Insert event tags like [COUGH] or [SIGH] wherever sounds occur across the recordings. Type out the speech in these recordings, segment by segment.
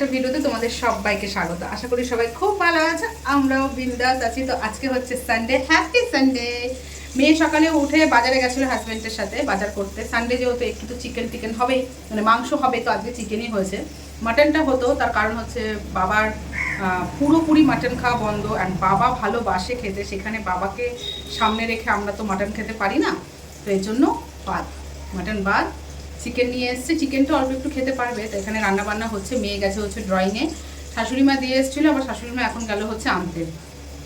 একটা ভিডিওতে তোমাদের সবাইকে স্বাগত। আশা করি সবাই খুব ভালো আছে, আমরাও বিন্দাস আছি। তো আজকে হচ্ছে সানডে হ্যাপি সানডে মেয়ে সকালে উঠে বাজারে গেছিল হাজব্যান্ডের সাথে, বাজার করতে। সানডে যেহেতু একটু তো চিকেন টিকেন হবেই মানে মাংস হবে, তো আজকে চিকেনই হয়েছে। মাটনটা হতো, তার কারণ হচ্ছে বাবার পুরোপুরি মাটন খাওয়া বন্ধ অ্যান্ড বাবা ভালোবাসে খেতে। সেখানে বাবাকে সামনে রেখে আমরা তো মাটন খেতে পারি না, তো এর জন্য বাদ। মাটন বাদ। চিকেন নিয়ে এসছে। চিকেনটা অল্প একটু খেতে পারবে, তো এখানে রান্না বান্না হচ্ছে, মেয়ে গেছে হচ্ছে ড্রয়িংয়ে শাশুড়ি মা দিয়ে এসেছিল, আবার শাশুড়ি মা এখন গেল হচ্ছে আনতে।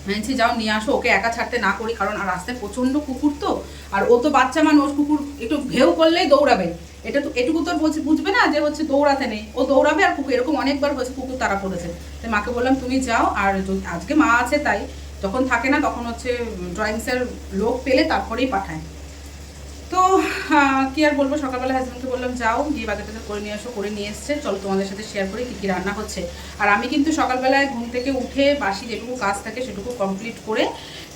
বলছি, যাও, নিয়ে আসো, ওকে একা ছাড়তে না করি, কারণ আর রাস্তায় প্রচণ্ড কুকুর তো, আর ও তো বাচ্চা মানুষ, কুকুর একটু ঘেউ করলেই দৌড়াবে। এটা তো, এটুকু তো বুঝবে না যে হচ্ছে দৌড়াতে নেই। ও দৌড়াবে আর কুকুর, এরকম অনেকবার হয়েছে, কুকুর তারা পড়েছে তাই মাকে বললাম, তুমি যাও, আর আজকে মা আছে তাই, যখন থাকে না, তখন হচ্ছে ড্রয়িংসের লোক পেলে তারপরেই পাঠায়। তো কি আর বলব? সকালবেলা হাজব্যান্ডকে বললাম, যাও, গিয়ে বাজার টাজার করে নিয়ে আসো, করে নিয়ে এসছে। চলো তোমাদের সাথে শেয়ার করি কী কী রান্না হচ্ছে। আর আমি কিন্তু সকালবেলায় ঘুম থেকে উঠে বাসি যেটুকু কাজ থাকে সেটুকু কমপ্লিট করে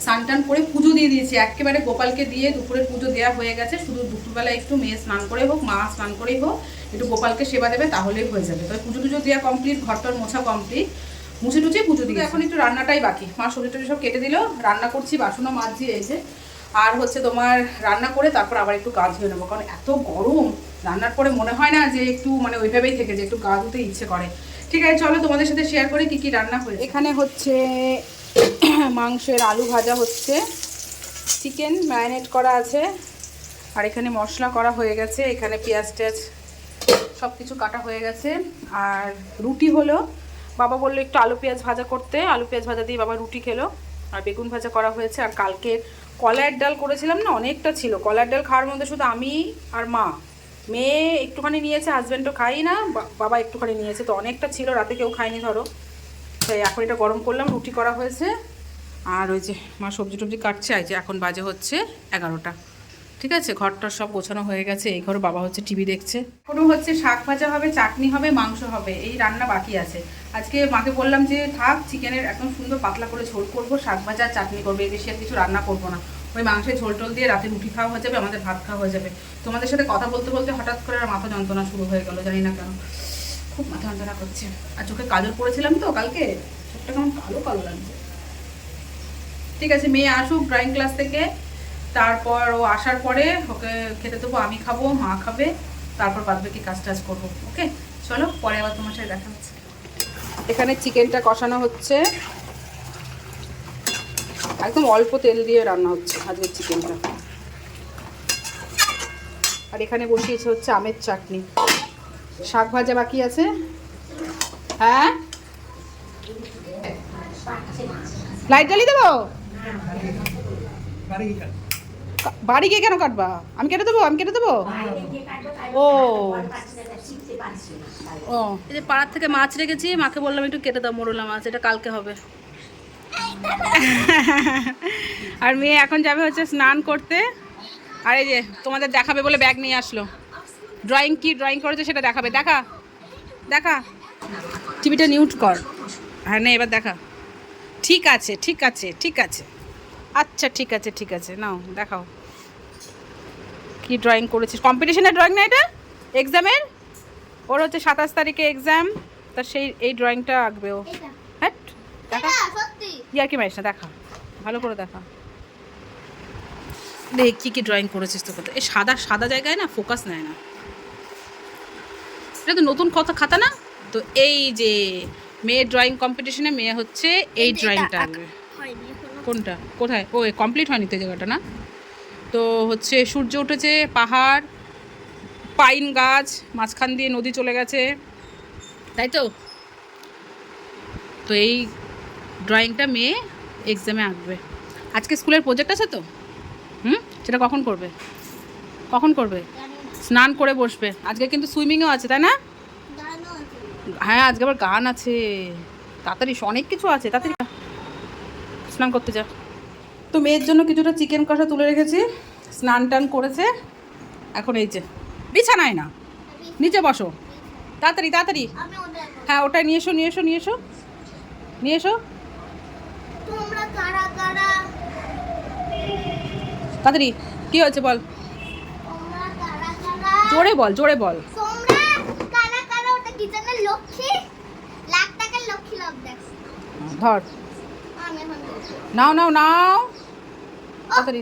স্নান টান করে পুজো দিয়ে দিয়েছি। একেবারে গোপালকে দিয়ে দুপুরে পুজো দেওয়া হয়ে গেছে। শুধু দুপুরবেলা একটু মেয়ে স্নান করে হোক, মা স্নান করেই হোক, একটু গোপালকে সেবা দেবে, তাহলেই হয়ে যাবে। তবে পুজো টুজো দেওয়া কমপ্লিট ঘরটার মোছা কমপ্লিট মুছে টুচে পুজো দিয়ে এখন একটু রান্নাটাই বাকি। মা শরীর টবজি সব কেটে দিল, রান্না করছি, বাসনও মাজছি এসে আর হচ্ছে তোমার রান্না করে তারপর আবার একটু গা ধুয়ে নেব। কারণ এত গরম, রান্নার পরে মনে হয় না যে একটু মানে ওইভাবেই থেকে যে একটু গা ধুতে ইচ্ছে করে। ঠিক আছে, চলো তোমাদের সাথে শেয়ার করি কি কি রান্না হয়েছে। এখানে হচ্ছে [CLEARS THROAT] মাংসের আলু ভাজা হচ্ছে চিকেন ম্যারিনেট করা আছে, আর এখানে মশলা করা হয়ে গেছে, এখানে পেঁয়াজ টেয়াজ সব কিছু কাটা হয়ে গেছে, আর রুটি হলো, বাবা বলল একটু আলু পেঁয়াজ ভাজা করতে, আলু পেঁয়াজ ভাজা দিয়ে বাবা রুটি খেলো, আর বেগুন ভাজা করা হয়েছে, আর কালকে কলার ডাল করেছিলাম না, অনেকটা ছিল। কলার ডাল খাওয়ার মধ্যে শুধু আমি আর মা। মেয়ে একটুখানি নিয়েছে হাজব্যান্ডও খাই না বাবা একটুখানি নিয়েছে, তো অনেকটা ছিল, রাতে কেউ খায়নি ধরো। তাই এখন এটা গরম করলাম, রুটি করা হয়েছে। আর ওই যে মা সবজি টবজি কাটছে, এই যে এখন বাজে হচ্ছে এগারোটা। ঠিক আছে? ঘরটা সব গোছানো হয়ে গেছে, এই ঘর বাবা হচ্ছে টিভি দেখছে। কোনো হচ্ছে শাক ভাজা হবে, চাটনি হবে, মাংস হবে, এই রান্না বাকি আছে। আজকে মাকে বললাম যে, থাক চিকেনের একদম সুন্দর পাতলা করে ঝোল করব, শাক ভাজা আর চাটনি করবে বেশি আর কিছু রান্না করব না। ওই মাংসের ঝোল টোল দিয়ে রাতে রুটি খাওয়া হয়ে যাবে, আমাদের ভাত খাওয়া হয়ে যাবে। তোমাদের সাথে কথা বলতে বলতে হঠাৎ করে আর মাথা যন্ত্রণা শুরু হয়ে গেল, জানি না কেন। খুব মাথা যন্ত্রণা করছে। আর চোখে কাজল পড়েছিলাম তো কালকে, চোখটা কেমন কালো কালো লাগছে। ঠিক আছে, মেয়ে আসুক ড্রয়িং ক্লাস থেকে, তারপর ও আসার পরে ওকে খেতে দেবো, আমি খাব, মা খাবে, তারপর বাদ বাকি কাজ টাজ করব, ওকে? চলো, পরে আবার তোমার সাথে দেখা হচ্ছে। এখানে চিকেনটা কষানো হচ্ছে। একদম অল্প তেল দিয়ে রান্না হচ্ছে, আজকের চিকেনটা আর এখানে বসিয়েছে হচ্ছে আমের চাটনি। শাক ভাজা বাকি আছে? হ্যাঁ? লাইট জ্বালিয়ে দেবো? বাড়ি গিয়ে কেন কাটবা? আমি কেটে দেবো? আমি কেটে দেবো? ও। ও। পাড়ার থেকে মাছ রেখেছি, মাকে বললাম একটু কেটে দাও মোরলা মাছ, এটা কালকে হবে। আর মেয়ে এখন যাবে হচ্ছে স্নান করতে। আর এই যে তোমাদের দেখাবে বলে ব্যাগ নিয়ে আসলো। ড্রয়িং কি ড্রয়িং করেছে সেটা দেখাবে। দেখা। দেখা। টিভিটা নিউট কর। হ্যাঁ নে এবার দেখা। ঠিক আছে ঠিক আছে ঠিক আছে। আচ্ছা ঠিক আছে ঠিক আছে। নাও দেখাও। কি ড্রয়িং করেছিস? কম্পিটিশনের ড্রয়িং না এটা? এক্সামের ওর হচ্ছে সাতাশ তারিখে এক্সাম তা সেই এই ড্রয়িংটা আঁকবে ও। হ্যাঁ দেখা। ইয়ার কি মারিস না? দেখা। ভালো করে দেখা। দেখ কী কী ড্রয়িং করেছিস তো কত এই সাদা সাদা জায়গায় না ফোকাস নেয় না। এটা তো নতুন কথা খাতা না? তো এই যে মেয়ের ড্রয়িং কম্পিটিশনে মেয়ে হচ্ছে এই ড্রয়িংটা আঁকবে। কোনটা? কোথায়? ও কমপ্লিট হয়নি তো এই জায়গাটা না? তো হচ্ছে সূর্য উঠেছে পাহাড় পাইন গাছ মাঝখান দিয়ে নদী চলে গেছে। তাই তো? তো এই ড্রয়িংটা মেয়ে এক্সামে আঁকবে। আজকে স্কুলের প্রজেক্ট আছে তো? হুম? সেটা কখন করবে? কখন করবে? স্নান করে বসবে। আজকে কিন্তু সুইমিংও আছে, তাই না? হ্যাঁ আজকে আবার গান আছে। তাড়াতাড়ি অনেক কিছু আছে। তাড়াতাড়ি। স্নান করতে যা। তো মেয়ের জন্য কিছুটা চিকেন কষা তুলে রেখেছি। স্নান টান করেছে। এখন এই যে, বিছানায় না? নিচে বসো। তাড়াতাড়ি তাড়াতাড়ি। হ্যাঁ ওটাই নিয়ে এসো নিয়ে এসো নিয়ে এসো। নিয়ে এসো। তোমরা কারা কারা? তাড়াতাড়ি কী হয়েছে বল? জোরে বল জোরে বল। তোমরা কারা কারা? ওটা কিচেনের লক্ষ্মী? ধর। নাও নাও নাও। তাড়াতাড়ি।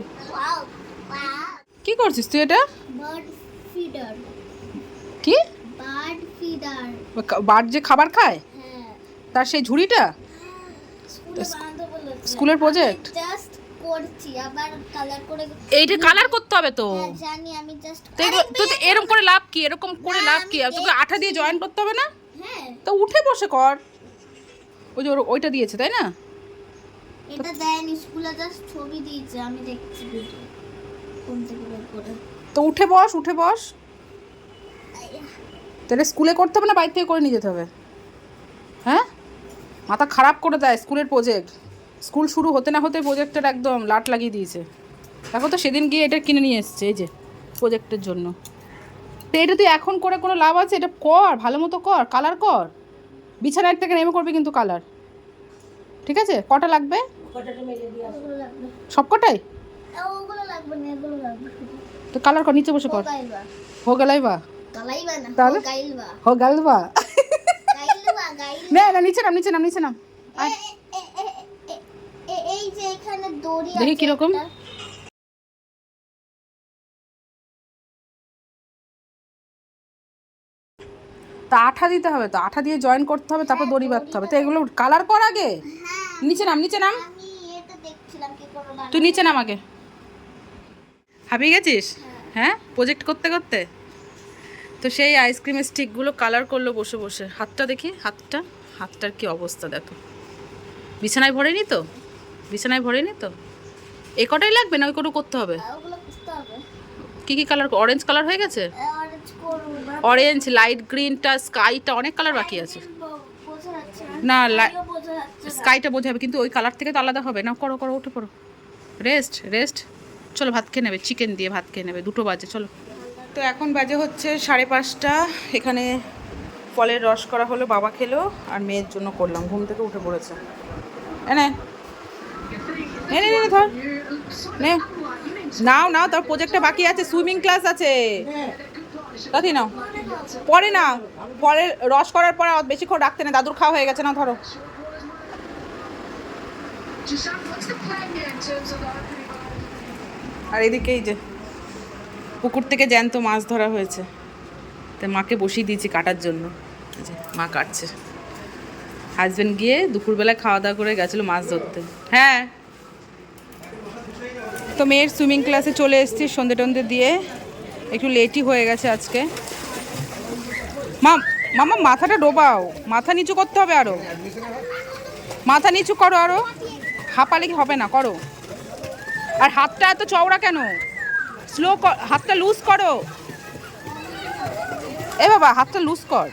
কি করছিস তুই এটা? বার্ড ফিডার কি? বার্ড ফিডার যে খাবার খায়? হ্যাঁ। তার সেই ঝুড়িটা? বলেছে স্কুলের project? জাস্ট করছি আবার কালার করে এইটা কালার করতে হবে তো। হ্যাঁ, জানি আমি জাস্ট তো এরকম করে লাভ কি? এরকম করে লাভ কি? তোকে আঠা দিয়ে জয়েন করতে হবে না? হ্যাঁ। তো উঠে বসে কর। ওই যে ওইটা দিয়েছে তাই না? এটা দেয়নি স্কুলে জাস্ট ছবি দিয়েছে আমি দেখছি ভিডিও কোন থেকে বের করে। তো উঠে বস উঠে বস। তাহলে স্কুলে করতে হবে না? বাইরে থেকে করে নিয়ে যেতে হবে? হ্যাঁ? মাথা খারাপ করে দেয় স্কুলের প্রজেক্ট স্কুল শুরু হতে না হতে প্রজেক্টের একদম লাট লাগিয়ে দিয়েছে। দেখো তো সেদিন গিয়ে এটা কিনে নিয়ে এসছে এই যে প্রজেক্টের জন্য। তো এটা তুই এখন করে কোনো লাভ আছে? এটা কর ভালো মতো কর কালার কর। বিছানার থেকে নেমে করবি কিন্তু কালার ঠিক আছে? কটা লাগবে? সব কটাই তো কালার কর নিচে বসে কর। হো গেলাই বা তাহলে? হো গেল বা গাইলবা। গাইল না না নিচে নাম নিচে নাম নিচে নাম। আয়। দড়ি দেখি কীরকম? তা আঠা দিতে হবে তো আঠা দিয়ে জয়েন করতে হবে তারপর দড়ি বাঁধতে হবে। তো এগুলো কালার কর আগে। হ্যাঁ নিচে নাম নিচে নাম। তুই নিচে নাম আগে। হাবিয়ে গেছিস? হ্যাঁ। প্রজেক্ট করতে করতে? তো সেই আইসক্রিমের স্টিকগুলো কালার করল বসে বসে। হাতটা দেখি হাতটা? হাতটার কি অবস্থা দেখো। বিছানায় ভরেনি তো? বিছানায় ভরেনি তো? এ কটাই লাগবে না? ওই কটা করতে হবে। ওগুলো কি কি কালার অরেঞ্জ কালার হয়ে গেছে? অরেঞ্জ লাইট গ্রিনটা স্কাইটা অনেক কালার বাকি আছে। না। না। স্কাইটা বোঝা যাবে কিন্তু ওই কালার থেকে তো আলাদা হবে। না করো করো উঠে পড়ো। রেস্ট রেস্ট চলো ভাত খেয়ে নেবে চিকেন দিয়ে ভাত খেয়ে নেবে দুটো বাজে চলো। তো এখন বাজে হচ্ছে সাড়ে পাঁচটা। এখানে ফলের রস করা হলো বাবা খেলো আর মেয়ের জন্য করলাম। ঘুম থেকে উঠে পড়েছে। এনে নে নে নে, ধর। নে। নাও নাও, তার প্রজেক্টটা বাকি আছে সুইমিং ক্লাস আছে। তাতি নাও। পরে না পরে রস করার পর বেশিক্ষণ রাখতে না। দাদুর খাওয়া হয়ে গেছে না ধরো। আর এদিকে এই যে, পুকুর থেকে জ্যান্ত মাছ ধরা হয়েছে। তাই মাকে বসিয়ে দিয়েছি কাটার জন্য। মা কাটছে। হাজবেন্ড গিয়ে দুপুরবেলায় খাওয়া দাওয়া করে গেছিল মাছ ধরতে। হ্যাঁ। তো মেয়ের সুইমিং ক্লাসে চলে এসেছি সন্ধে টন্ধে দিয়ে। একটু লেটই হয়ে গেছে আজকে। মা, মামা, মাথাটা ডোবাও। মাথা নিচু করতে হবে আরও। মাথা নিচু করো আরও। হাঁপালে কি হবে না? করো। আর হাতটা এত চওড়া কেন? স্লো হাতটা লুজ করো। এ বাবা, হাতটা লুজ কর।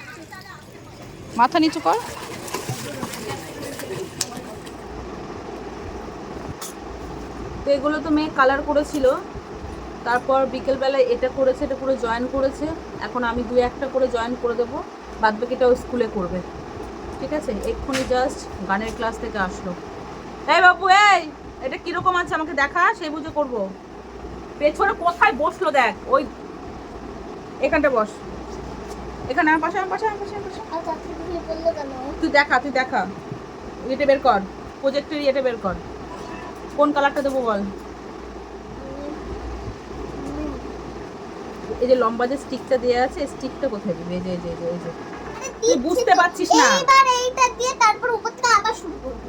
মাথা নিচু কর। তো এগুলো তো মেয়ে কালার করেছিল। তারপর বিকেলবেলায় এটা করেছে এটা পুরো জয়েন করেছে। এখন আমি দু একটা করে জয়েন করে দেবো। বাদ বাকিটা ও স্কুলে করবে। ঠিক আছে? এক্ষুনি জাস্ট গানের ক্লাস থেকে আসলো। এই বাবু এই! এটা কীরকম আছে আমাকে দেখা? সেই বুঝে করব। পেছনে কোথায় বসল দেখ? ওই এখানটা বস। এখানে আমার পাশে আমার পাশে আমার পাশে তুই দেখা তুই দেখা। ইয়েটা বের কর। প্রজেক্টের ইয়েটা বের কর। কোন কালারটা দেবো বল? এই যে লম্বা যে স্টিকটা দেওয়া আছে স্টিকটা কোথায় দিবি? এই যে এই যে এই যে, তুই বুঝতে পারছিস না। এইবার এইটা দিয়ে তারপর উপর থেকে আবার শুরু করব।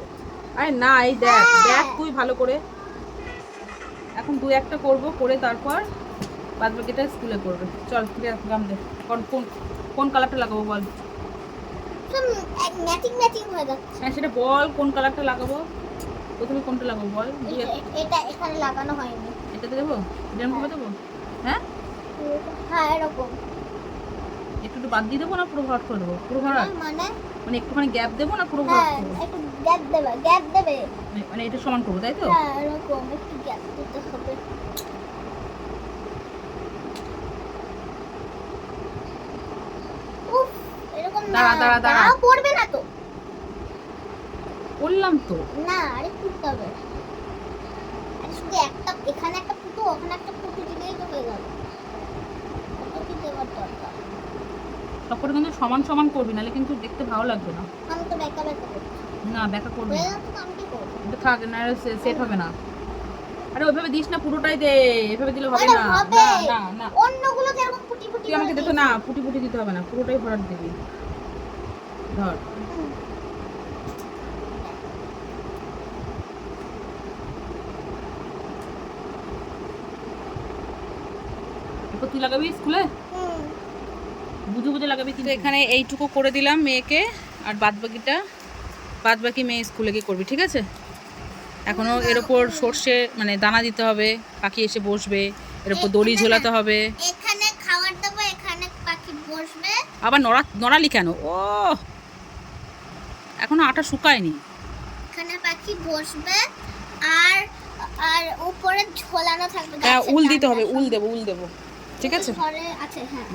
আরে না এই দেখ হ্যাঁ। দেখ তুই ভালো করে। এখন দু একটা করব করে তারপর বাদ বাকিটা স্কুলে করবে। চল গাম দে। কোন কোন কোন কালারটা লাগাবো বল? ম্যাচিং ম্যাচিং হয়ে যাচ্ছে। হ্যাঁ সেটা বল কোন কালারটা লাগাবো। প্রথমে কোনটা লাগাবো বল? এটা- এটা এখানে লাগানো হয়নি। এটাতে দেবো? এরকম ভাবে দেবো? হ্যাঁ? হ্যাঁ এরকম। একটু একটু বাদ দিয়ে দেবো না পুরো ভরাট করে দেবো? পুরো ভরাট? মানে মানে একটুখানি গ্যাপ দেবো না পুরো ভরাট হ্যাঁ একটু গ্যাপ দেবে গ্যাপ দেবে। মানে- মানে এটা সমান করব তাই তো? হ্যাঁ এরকম একটু গ্যাপ দিতে হবে। উফ এরকম না দাঁড়া, দাঁড়া, দাঁড়া। পড়বে না তো। করলাম তো। না আরে ফুটতে হবে। আরে শুধু একটা এখানে একটা ফুটো ওখানে একটা ফুটো দিলেই তো হয়ে যাবে তারপরে কিন্তু সমান সমান করবি নাহলে কিন্তু দেখতে ভালো লাগবে না। আমি তো বেকা বেকা করছি। না ব্যাকা করবি এটা থাক না সেট হবে না। আরে ওইভাবে দিস না পুরোটাই দে। এভাবে দিলে হবে না। না না না। অন্যগুলো যেরকম ফুটি ফুটি তুই আমাকে দেখো না ফুটি ফুটি দিতে হবে না। পুরোটাই ভরাট দিবি। ধর। তুই লাগাবি স্কুলে? বুঝে বুঝে লাগাবি কিন্তু। এখানে এইটুকু করে দিলাম মেয়েকে আর বাদ বাকিটা বাদ বাকি মেয়ে স্কুলে গিয়ে করবি ঠিক আছে? এখনও এর ওপর সর্ষে মানে দানা দিতে হবে পাখি এসে বসবে এর ওপর দড়ি ঝোলাতে হবে। এখানে খাবার দেবো এখানে পাখি বসবে। আবার নড়া নড়ালি কেন? ও! এখনও আটা শুকায়নি। এখানে পাখি বসবে আর আর উপরে ঝোলানো থাকবে। হ্যাঁ উল দিতে হবে উল। দেবো উল দেবো। ঠিক আছে? আছে হ্যাঁ